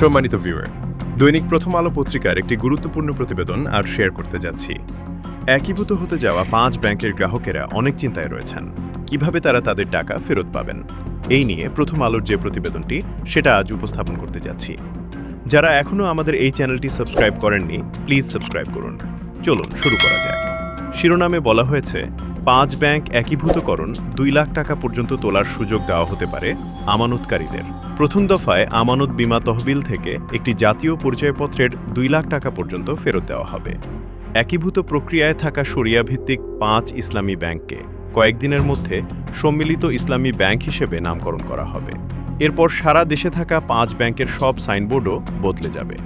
সম্মানিত ভিউয়ার দৈনিক প্রথম আলো পত্রিকার একটি গুরুত্বপূর্ণ প্রতিবেদন আর শেয়ার করতে যাচ্ছি। একীভূত হতে যাওয়া পাঁচ ব্যাংকের গ্রাহকেরা অনেক চিন্তায় রয়েছেন। কীভাবে তারা তাদের টাকা ফেরত পাবেন? এই নিয়ে প্রথম আলোর যে প্রতিবেদনটি, সেটা আজ উপস্থাপন করতে যাচ্ছি। যারা এখনও আমাদের এই চ্যানেলটি সাবস্ক্রাইব করেননি প্লিজ সাবস্ক্রাইব করুন। চলুন শুরু করা যাক। শিরোনামে বলা হয়েছে পাঁচ ব্যাংক একীভূতকরণ দুই লাখ টাকা পর্যন্ত তোলার সুযোগ দেওয়া হতে পারে আমানতকারীদের। প্রথম দফায় আমানত বিমা তহবিল থেকে একটি জাতীয় পরিচয়পত্রের দুই লাখ টাকা পর্যন্ত ফেরত দেওয়া হবে। একীভূত প্রক্রিয়ায় থাকা সরিয়া ভিত্তিক পাঁচ ইসলামী ব্যাংককে কয়েকদিনের মধ্যে সম্মিলিত ইসলামী ব্যাংক হিসেবে নামকরণ করা হবে। এরপর সারা দেশে থাকা পাঁচ ব্যাংকের সব সাইনবোর্ডও বদলে যাবে।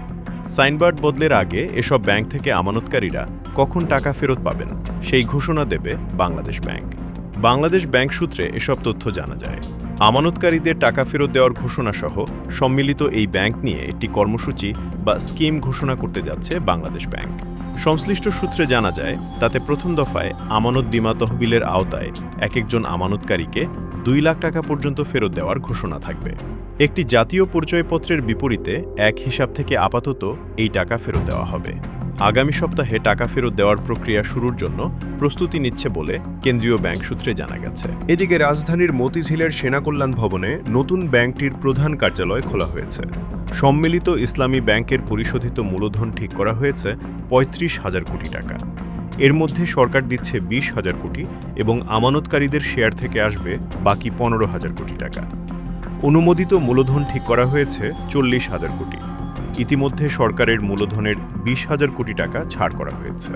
সাইনবোর্ড বদলের আগে এসব ব্যাংক থেকে আমানতকারীরা কখন টাকা ফেরত পাবেন সেই ঘোষণা দেবে বাংলাদেশ ব্যাংক। বাংলাদেশ ব্যাংক সূত্রে এসব তথ্য জানা যায়। আমানতকারীদের টাকা ফেরত দেওয়ার ঘোষণা সহ সম্মিলিত এই ব্যাংক নিয়ে একটি কর্মসূচি বা স্কিম ঘোষণা করতে যাচ্ছে বাংলাদেশ ব্যাংক। সংশ্লিষ্ট সূত্রে জানা যায়, তাতে প্রথম দফায় আমানত বিমা তহবিলের আওতায় এক একজন আমানতকারীকে দুই লাখ টাকা পর্যন্ত ফেরত দেওয়ার ঘোষণা থাকবে। একটি জাতীয় পরিচয়পত্রের বিপরীতে এক হিসাব থেকে আপাতত এই টাকা ফেরত দেওয়া হবে। আগামী সপ্তাহে টাকা ফেরত দেওয়ার প্রক্রিয়া শুরুর জন্য প্রস্তুতি নিচ্ছে বলে কেন্দ্রীয় ব্যাংক সূত্রে জানা গেছে। এদিকে রাজধানীর মতিঝিলের সেনা কল্যাণ ভবনে নতুন ব্যাংকটির প্রধান কার্যালয় খোলা হয়েছে। সম্মিলিত ইসলামী ব্যাংকের পরিশোধিত মূলধন ঠিক করা হয়েছে পঁয়ত্রিশ হাজার কোটি টাকা। এর মধ্যে সরকার দিচ্ছে বিশ হাজার কোটি এবং আমানতকারীদের শেয়ার থেকে আসবে বাকি পনেরো হাজার কোটি টাকা। অনুমোদিত মূলধন ঠিক করা হয়েছে চল্লিশ হাজার কোটি। ইতিমধ্যে সরকারের মূলধনের বিশ হাজার কোটি টাকা ছাড় করা হয়েছে।